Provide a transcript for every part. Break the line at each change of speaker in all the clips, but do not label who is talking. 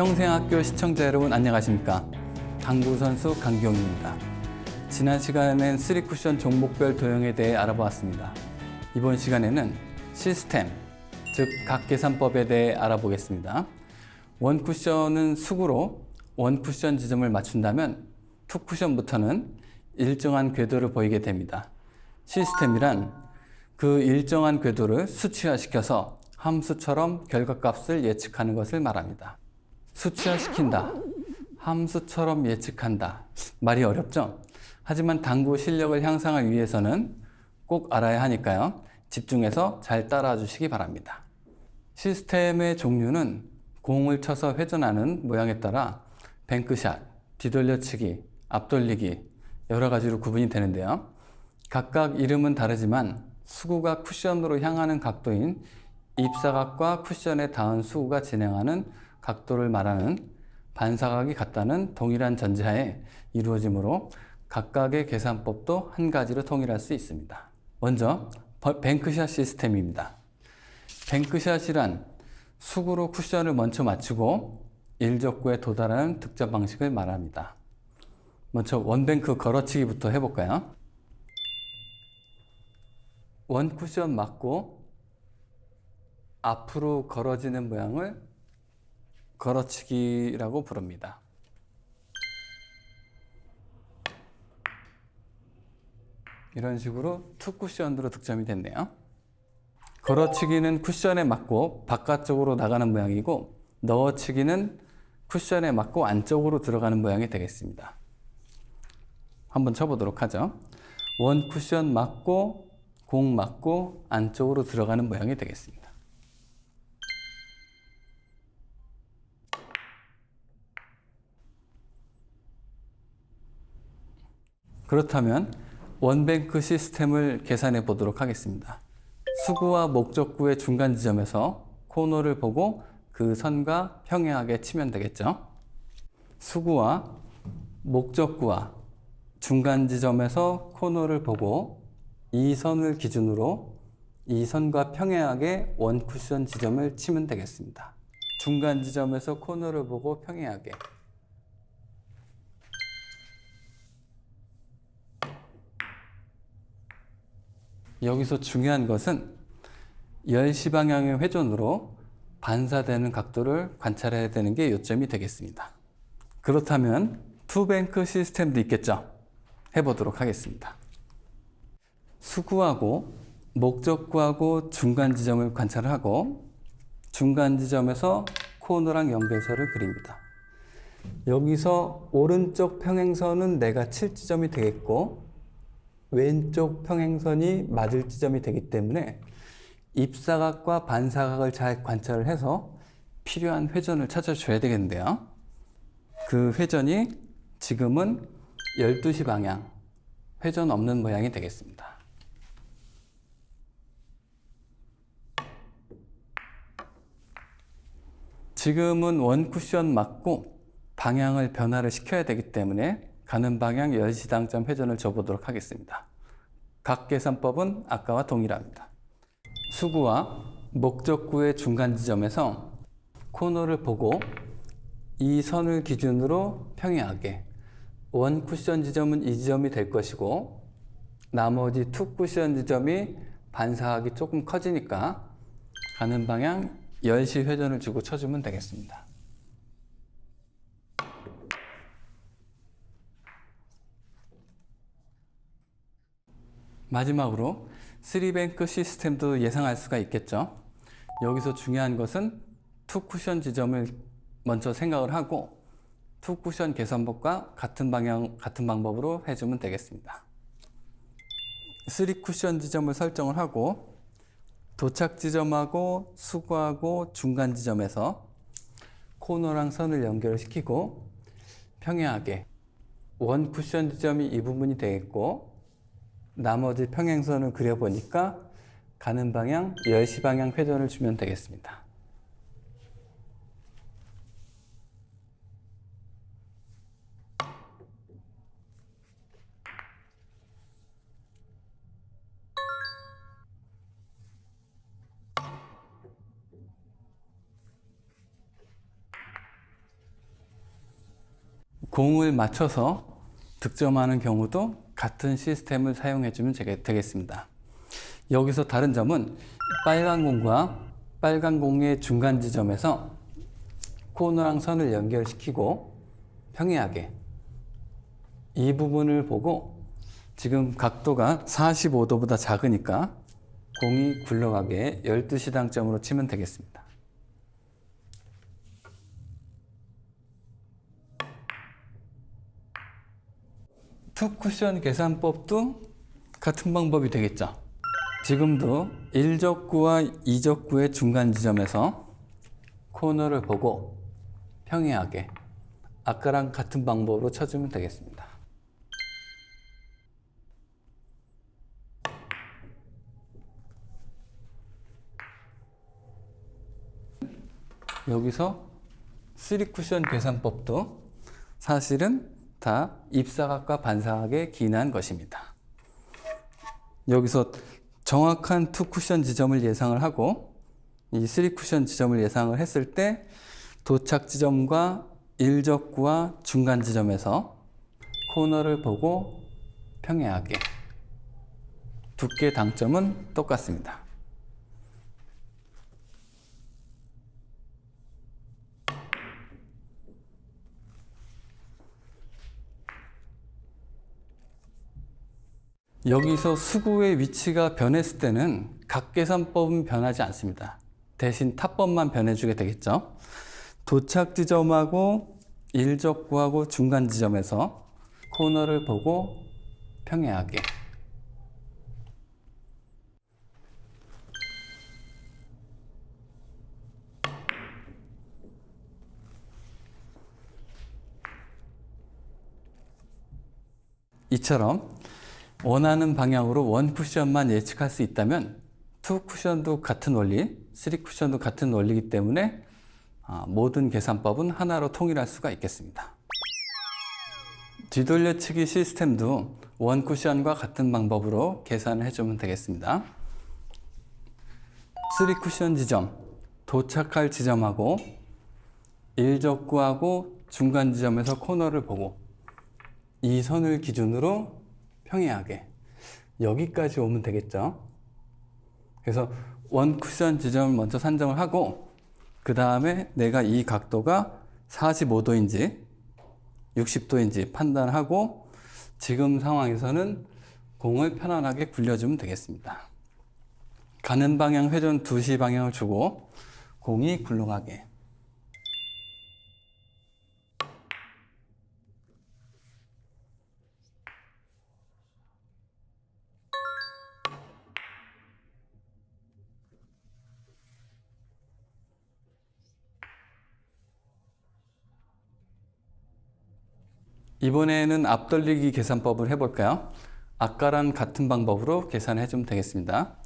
평생학교 시청자 여러분 안녕하십니까? 당구 선수 강기용입니다. 지난 시간엔 3쿠션 종목별 도형에 대해 알아보았습니다. 이번 시간에는 시스템, 즉 각 계산법에 대해 알아보겠습니다. 원 쿠션은 수구로 원 쿠션 지점을 맞춘다면 투 쿠션부터는 일정한 궤도를 보이게 됩니다. 시스템이란 그 일정한 궤도를 수치화시켜서 함수처럼 결과값을 예측하는 것을 말합니다. 수치화시킨다. 함수처럼 예측한다. 말이 어렵죠? 하지만 당구 실력을 향상하기 위해서는 꼭 알아야 하니까요. 집중해서 잘 따라와 주시기 바랍니다. 시스템의 종류는 공을 쳐서 회전하는 모양에 따라 뱅크샷, 뒤돌려치기, 앞돌리기 여러 가지로 구분이 되는데요. 각각 이름은 다르지만 수구가 쿠션으로 향하는 각도인 입사각과 쿠션에 닿은 수구가 진행하는 각도를 말하는 반사각이 같다는 동일한 전제하에 이루어지므로 각각의 계산법도 한 가지로 통일할 수 있습니다. 먼저 뱅크샷 시스템입니다. 뱅크샷이란 수구로 쿠션을 먼저 맞추고 일적구에 도달하는 득점 방식을 말합니다. 먼저 원뱅크 걸어치기부터 해볼까요? 원 쿠션 맞고 앞으로 걸어지는 모양을 걸어치기라고 부릅니다. 이런 식으로 투 쿠션으로 득점이 됐네요. 걸어치기는 쿠션에 맞고 바깥쪽으로 나가는 모양이고 넣어치기는 쿠션에 맞고 안쪽으로 들어가는 모양이 되겠습니다. 한번 쳐보도록 하죠. 원 쿠션 맞고 공 맞고 안쪽으로 들어가는 모양이 되겠습니다. 그렇다면 원뱅크 시스템을 계산해 보도록 하겠습니다. 수구와 목적구의 중간 지점에서 코너를 보고 그 선과 평행하게 치면 되겠죠. 수구와 목적구와 중간 지점에서 코너를 보고 이 선을 기준으로 이 선과 평행하게 원 쿠션 지점을 치면 되겠습니다. 중간 지점에서 코너를 보고 평행하게 여기서 중요한 것은 10시 방향의 회전으로 반사되는 각도를 관찰해야 되는 게 요점이 되겠습니다. 그렇다면 투뱅크 시스템도 있겠죠? 해보도록 하겠습니다. 수구하고 목적구하고 중간 지점을 관찰하고 중간 지점에서 코너랑 연결선을 그립니다. 여기서 오른쪽 평행선은 내가 칠 지점이 되겠고 왼쪽 평행선이 맞을 지점이 되기 때문에 입사각과 반사각을 잘 관찰을 해서 필요한 회전을 찾아줘야 되겠는데요. 그 회전이 지금은 12시 방향, 회전 없는 모양이 되겠습니다. 지금은 원 쿠션 맞고 방향을 변화를 시켜야 되기 때문에 가는 방향 10시 당점 회전을 줘보도록 하겠습니다. 각 계산법은 아까와 동일합니다. 수구와 목적구의 중간 지점에서 코너를 보고 이 선을 기준으로 평행하게 원 쿠션 지점은 이 지점이 될 것이고 나머지 투 쿠션 지점이 반사각이 조금 커지니까 가는 방향 10시 회전을 주고 쳐주면 되겠습니다. 마지막으로 3뱅크 시스템도 예상할 수가 있겠죠. 여기서 중요한 것은 투 쿠션 지점을 먼저 생각을 하고 투 쿠션 계산법과 같은 방향 같은 방법으로 해주면 되겠습니다. 3 쿠션 지점을 설정을 하고 도착 지점하고 수구하고 중간 지점에서 코너랑 선을 연결시키고 평행하게 원 쿠션 지점이 이 부분이 되겠고 나머지 평행선을 그려보니까 가는 방향 10시 방향 회전을 주면 되겠습니다. 공을 맞춰서 득점하는 경우도 같은 시스템을 사용해 주면 되겠습니다. 여기서 다른 점은 빨간 공과 빨간 공의 중간 지점에서 코너랑 선을 연결시키고 평이하게 이 부분을 보고 지금 각도가 45도보다 작으니까 공이 굴러가게 12시 당점으로 치면 되겠습니다. 투 쿠션 계산법도 같은 방법이 되겠죠. 지금도 1적구와 2적구의 중간 지점에서 코너를 보고 평이하게 아까랑 같은 방법으로 쳐주면 되겠습니다. 여기서 3쿠션 계산법도 사실은 다 입사각과 반사각에 기인한 것입니다. 여기서 정확한 2쿠션 지점을 예상을 하고 이 3쿠션 지점을 예상을 했을 때 도착 지점과 일적구와 중간 지점에서 코너를 보고 평행하게 두께 당점은 똑같습니다. 여기서 수구의 위치가 변했을 때는 각계산법은 변하지 않습니다. 대신 탑법만 변해주게 되겠죠. 도착 지점하고 일적 구하고 중간 지점에서 코너를 보고 평행하게 이처럼 원하는 방향으로 원 쿠션만 예측할 수 있다면 투 쿠션도 같은 원리, 쓰리 쿠션도 같은 원리이기 때문에 아, 모든 계산법은 하나로 통일할 수가 있겠습니다. 뒤돌려치기 시스템도 원 쿠션과 같은 방법으로 계산을 해주면 되겠습니다. 쓰리 쿠션 지점, 도착할 지점하고 일적구하고 중간 지점에서 코너를 보고 이 선을 기준으로 평이하게 여기까지 오면 되겠죠. 그래서 원 쿠션 지점을 먼저 산정을 하고 그 다음에 내가 이 각도가 45도인지 60도인지 판단하고 지금 상황에서는 공을 편안하게 굴려주면 되겠습니다. 가는 방향 회전 2시 방향을 주고 공이 굴러가게 이번에는 앞돌리기 계산법을 해볼까요? 아까랑 같은 방법으로 계산해 주면 되겠습니다.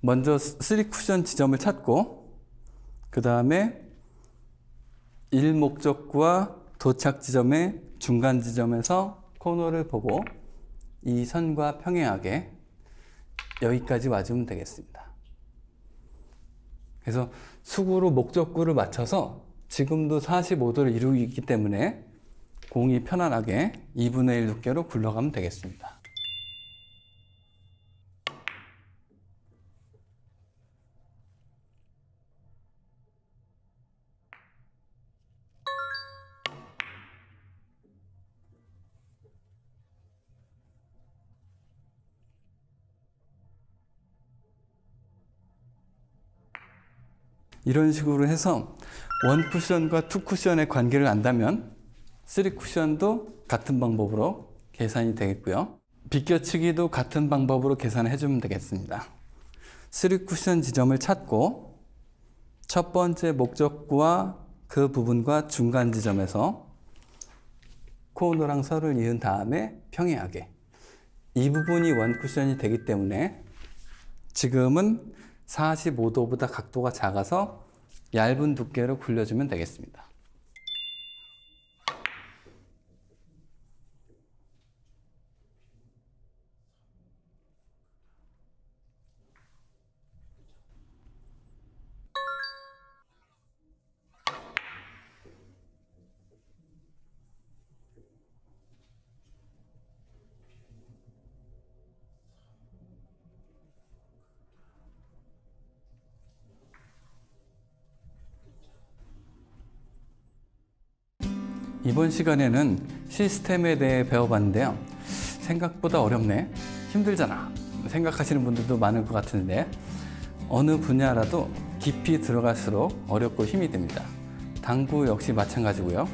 먼저 3쿠션 지점을 찾고 그 다음에 1 목적구와 도착 지점의 중간 지점에서 코너를 보고 이 선과 평행하게 여기까지 와주면 되겠습니다. 그래서 수구로 목적구를 맞춰서 지금도 45도를 이루고 있기 때문에 공이 편안하게 2분의 1 두께로 굴러가면 되겠습니다. 이런 식으로 해서 원 쿠션과 투 쿠션의 관계를 안다면 3 쿠션도 같은 방법으로 계산이 되겠고요. 비껴치기도 같은 방법으로 계산해 주면 되겠습니다. 3 쿠션 지점을 찾고 첫 번째 목적구와 그 부분과 중간 지점에서 코너랑 설을 이은 다음에 평행하게 이 부분이 원 쿠션이 되기 때문에 지금은 45도보다 각도가 작아서 얇은 두께로 굴려주면 되겠습니다. 이번 시간에는 시스템에 대해 배워봤는데요. 생각보다 어렵네. 힘들잖아. 생각하시는 분들도 많을 것 같은데 어느 분야라도 깊이 들어갈수록 어렵고 힘이 듭니다. 당구 역시 마찬가지고요.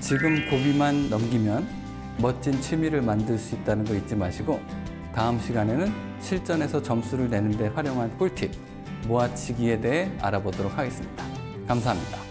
지금 고비만 넘기면 멋진 취미를 만들 수 있다는 거 잊지 마시고 다음 시간에는 실전에서 점수를 내는 데 활용한 꿀팁 모아치기에 대해 알아보도록 하겠습니다. 감사합니다.